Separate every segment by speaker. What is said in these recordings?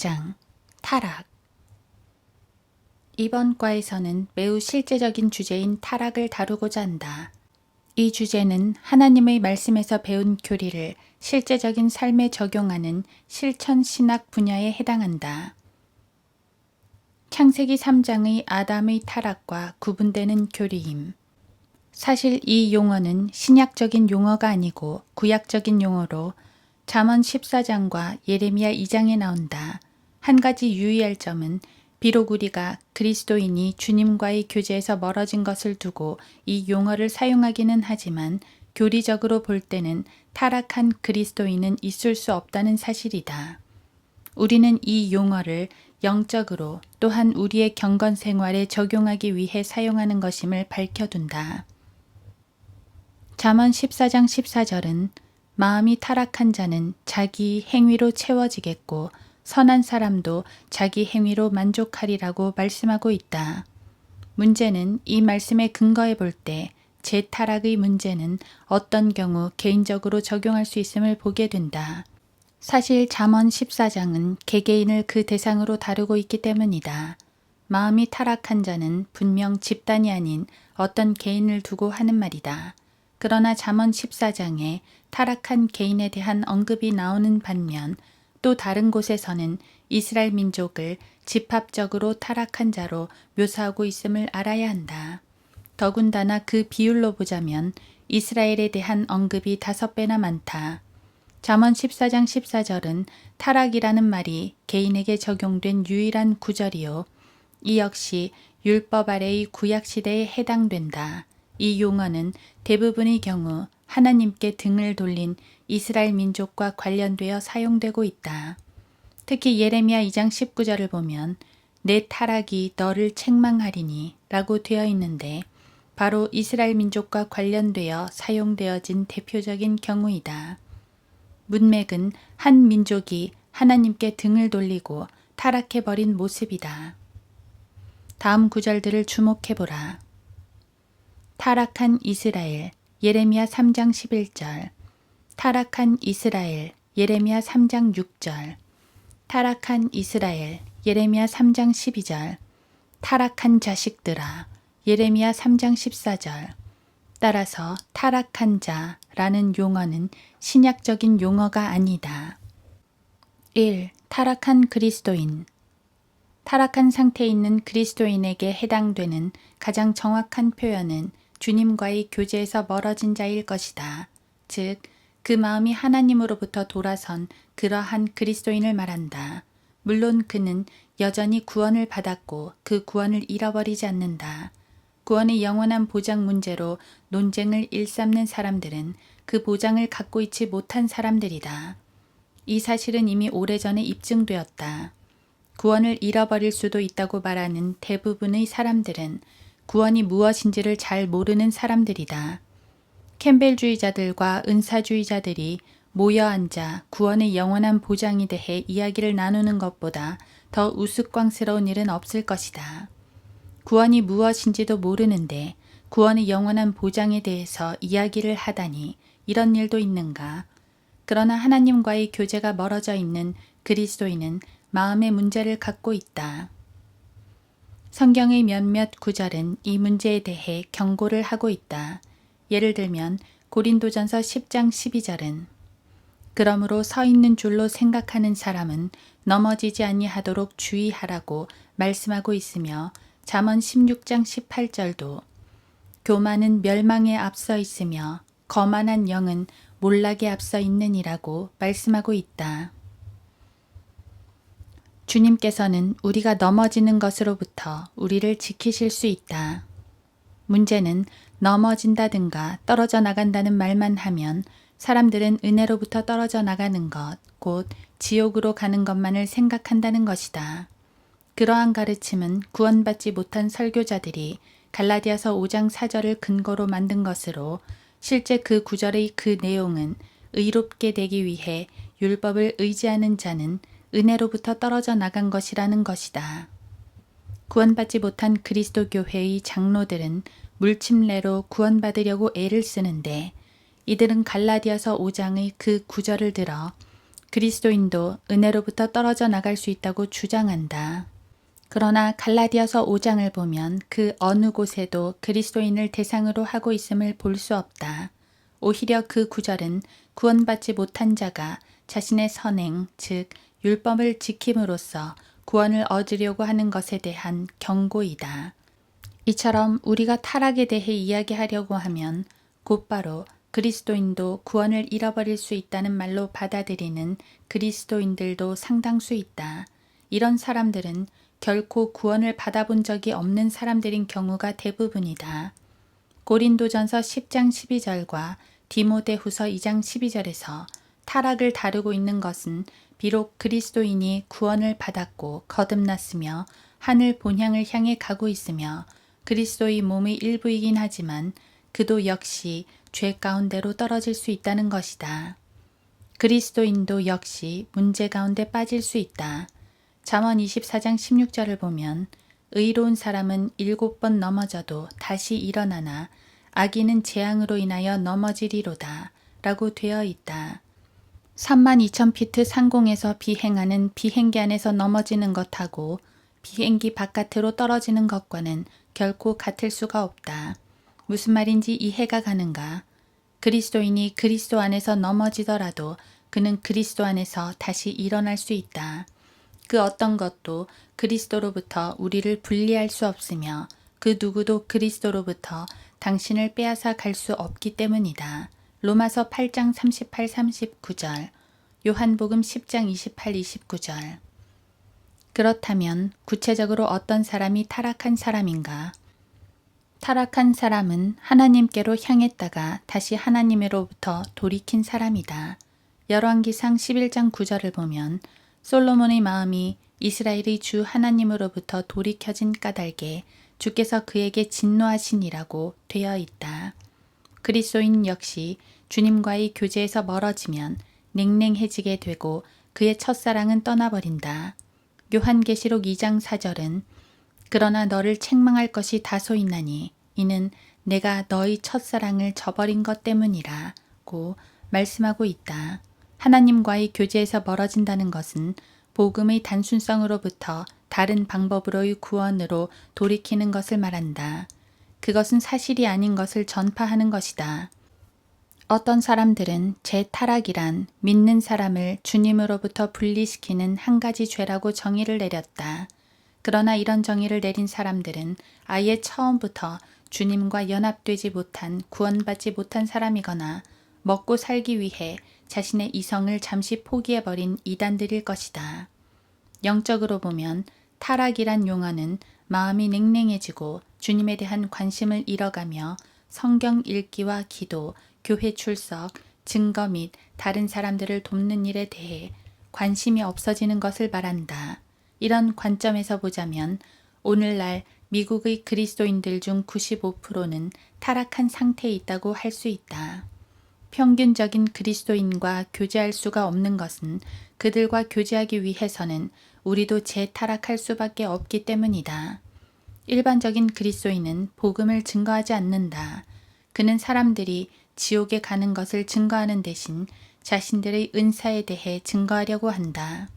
Speaker 1: 16장 타락 이번 과에서는 매우 실제적인 주제인 타락을 다루고자 한다. 이 주제는 하나님의 말씀에서 배운 교리를 실제적인 삶에 적용하는 실천 신학 분야에 해당한다. 창세기 3장의 아담의 타락과 구분되는 교리임. 사실 이 용어는 신약적인 용어가 아니고 구약적인 용어로 잠언 14장과 예레미야 2장에 나온다. 한 가지 유의할 점은 비록 우리가 그리스도인이 주님과의 교제에서 멀어진 것을 두고 이 용어를 사용하기는 하지만 교리적으로 볼 때는 타락한 그리스도인은 있을 수 없다는 사실이다. 우리는 이 용어를 영적으로 또한 우리의 경건 생활에 적용하기 위해 사용하는 것임을 밝혀둔다. 잠언 14장 14절은 마음이 타락한 자는 자기 행위로 채워지겠고 선한 사람도 자기 행위로 만족하리라고 말씀하고 있다. 문제는 이 말씀에 근거해 볼 때 제 타락의 문제는 어떤 경우 개인적으로 적용할 수 있음을 보게 된다. 사실 잠언 14장은 개개인을 그 대상으로 다루고 있기 때문이다. 마음이 타락한 자는 분명 집단이 아닌 어떤 개인을 두고 하는 말이다. 그러나 잠언 14장에 타락한 개인에 대한 언급이 나오는 반면 또 다른 곳에서는 이스라엘 민족을 집합적으로 타락한 자로 묘사하고 있음을 알아야 한다. 더군다나 그 비율로 보자면 이스라엘에 대한 언급이 다섯 배나 많다. 잠언 14장 14절은 타락이라는 말이 개인에게 적용된 유일한 구절이요. 이 역시 율법 아래의 구약 시대에 해당된다. 이 용어는 대부분의 경우 하나님께 등을 돌린 이스라엘 민족과 관련되어 사용되고 있다. 특히 예레미야 2장 19절을 보면 내 타락이 너를 책망하리니 라고 되어 있는데 바로 이스라엘 민족과 관련되어 사용되어진 대표적인 경우이다. 문맥은 한 민족이 하나님께 등을 돌리고 타락해버린 모습이다. 다음 구절들을 주목해보라. 타락한 이스라엘 예레미야 3장 11절. 타락한 이스라엘 예레미야 3장 6절. 타락한 이스라엘 예레미야 3장 12절. 타락한 자식들아 예레미야 3장 14절. 따라서 타락한 자라는 용어는 신약적인 용어가 아니다. 1. 타락한 그리스도인. 타락한 상태에 있는 그리스도인에게 해당되는 가장 정확한 표현은 주님과의 교제에서 멀어진 자일 것이다. 즉, 그 마음이 하나님으로부터 돌아선 그러한 그리스도인을 말한다. 물론 그는 여전히 구원을 받았고 그 구원을 잃어버리지 않는다. 구원의 영원한 보장 문제로 논쟁을 일삼는 사람들은 그 보장을 갖고 있지 못한 사람들이다. 이 사실은 이미 오래전에 입증되었다. 구원을 잃어버릴 수도 있다고 말하는 대부분의 사람들은 구원이 무엇인지를 잘 모르는 사람들이다. 캠벨주의자들과 은사주의자들이 모여 앉아 구원의 영원한 보장에 대해 이야기를 나누는 것보다 더 우스꽝스러운 일은 없을 것이다. 구원이 무엇인지도 모르는데 구원의 영원한 보장에 대해서 이야기를 하다니 이런 일도 있는가? 그러나 하나님과의 교제가 멀어져 있는 그리스도인은 마음의 문제를 갖고 있다. 성경의 몇몇 구절은 이 문제에 대해 경고를 하고 있다. 예를 들면 고린도전서 10장 12절은 그러므로 서 있는 줄로 생각하는 사람은 넘어지지 아니하도록 주의하라고 말씀하고 있으며 잠언 16장 18절도 교만은 멸망에 앞서 있으며 거만한 영은 몰락에 앞서 있느니라고 말씀하고 있다. 주님께서는 우리가 넘어지는 것으로부터 우리를 지키실 수 있다. 문제는 넘어진다든가 떨어져 나간다는 말만 하면 사람들은 은혜로부터 떨어져 나가는 것, 곧 지옥으로 가는 것만을 생각한다는 것이다. 그러한 가르침은 구원받지 못한 설교자들이 갈라디아서 5장 4절을 근거로 만든 것으로 실제 그 구절의 그 내용은 의롭게 되기 위해 율법을 의지하는 자는 은혜로부터 떨어져 나간 것이라는 것이다. 구원받지 못한 그리스도 교회의 장로들은 물침례로 구원받으려고 애를 쓰는데 이들은 갈라디아서 5장의 그 구절을 들어 그리스도인도 은혜로부터 떨어져 나갈 수 있다고 주장한다. 그러나 갈라디아서 5장을 보면 그 어느 곳에도 그리스도인을 대상으로 하고 있음을 볼 수 없다. 오히려 그 구절은 구원받지 못한 자가 자신의 선행, 즉 율법을 지킴으로써 구원을 얻으려고 하는 것에 대한 경고이다. 이처럼 우리가 타락에 대해 이야기하려고 하면 곧바로 그리스도인도 구원을 잃어버릴 수 있다는 말로 받아들이는 그리스도인들도 상당수 있다. 이런 사람들은 결코 구원을 받아본 적이 없는 사람들인 경우가 대부분이다. 고린도전서 10장 12절과 디모데후서 2장 12절에서 타락을 다루고 있는 것은 비록 그리스도인이 구원을 받았고 거듭났으며 하늘 본향을 향해 가고 있으며 그리스도의 몸의 일부이긴 하지만 그도 역시 죄 가운데로 떨어질 수 있다는 것이다. 그리스도인도 역시 문제 가운데 빠질 수 있다. 잠언 24장 16절을 보면 의로운 사람은 일곱 번 넘어져도 다시 일어나나 악인은 재앙으로 인하여 넘어지리로다 라고 되어 있다. 3만 2천 피트 상공에서 비행하는 비행기 안에서 넘어지는 것하고 비행기 바깥으로 떨어지는 것과는 결코 같을 수가 없다. 무슨 말인지 이해가 가는가? 그리스도인이 그리스도 안에서 넘어지더라도 그는 그리스도 안에서 다시 일어날 수 있다. 그 어떤 것도 그리스도로부터 우리를 분리할 수 없으며 그 누구도 그리스도로부터 당신을 빼앗아 갈 수 없기 때문이다. 로마서 8장 38, 39절, 요한복음 10장 28, 29절. 그렇다면 구체적으로 어떤 사람이 타락한 사람인가? 타락한 사람은 하나님께로 향했다가 다시 하나님으로부터 돌이킨 사람이다. 열왕기상 11장 9절을 보면 솔로몬의 마음이 이스라엘의 주 하나님으로부터 돌이켜진 까닭에 주께서 그에게 진노하시니라고 되어 있다. 그리스도인 역시 주님과의 교제에서 멀어지면 냉랭해지게 되고 그의 첫사랑은 떠나버린다. 요한계시록 2장 4절은 그러나 너를 책망할 것이 다소 있나니 이는 내가 너의 첫사랑을 저버린 것 때문이라 고 말씀하고 있다. 하나님과의 교제에서 멀어진다는 것은 복음의 단순성으로부터 다른 방법으로의 구원으로 돌이키는 것을 말한다. 그것은 사실이 아닌 것을 전파하는 것이다. 어떤 사람들은 제 타락이란 믿는 사람을 주님으로부터 분리시키는 한 가지 죄라고 정의를 내렸다. 그러나 이런 정의를 내린 사람들은 아예 처음부터 주님과 연합되지 못한 구원받지 못한 사람이거나 먹고 살기 위해 자신의 이성을 잠시 포기해버린 이단들일 것이다. 영적으로 보면 타락이란 용어는 마음이 냉랭해지고 주님에 대한 관심을 잃어가며 성경 읽기와 기도, 교회 출석, 증거 및 다른 사람들을 돕는 일에 대해 관심이 없어지는 것을 말한다. 이런 관점에서 보자면 오늘날 미국의 그리스도인들 중 95%는 타락한 상태에 있다고 할 수 있다. 평균적인 그리스도인과 교제할 수가 없는 것은 그들과 교제하기 위해서는 우리도 재타락할 수밖에 없기 때문이다. 일반적인 그리스도인은 복음을 증거하지 않는다. 그는 사람들이 지옥에 가는 것을 증거하는 대신 자신들의 은사에 대해 증거하려고 한다.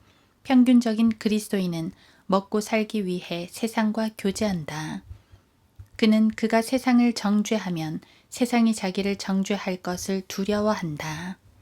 Speaker 1: 평균적인 그리스도인은 먹고 살기 위해 세상과 교제한다. 그는 그가 세상을 정죄하면 세상이 자기를 정죄할 것을 두려워한다.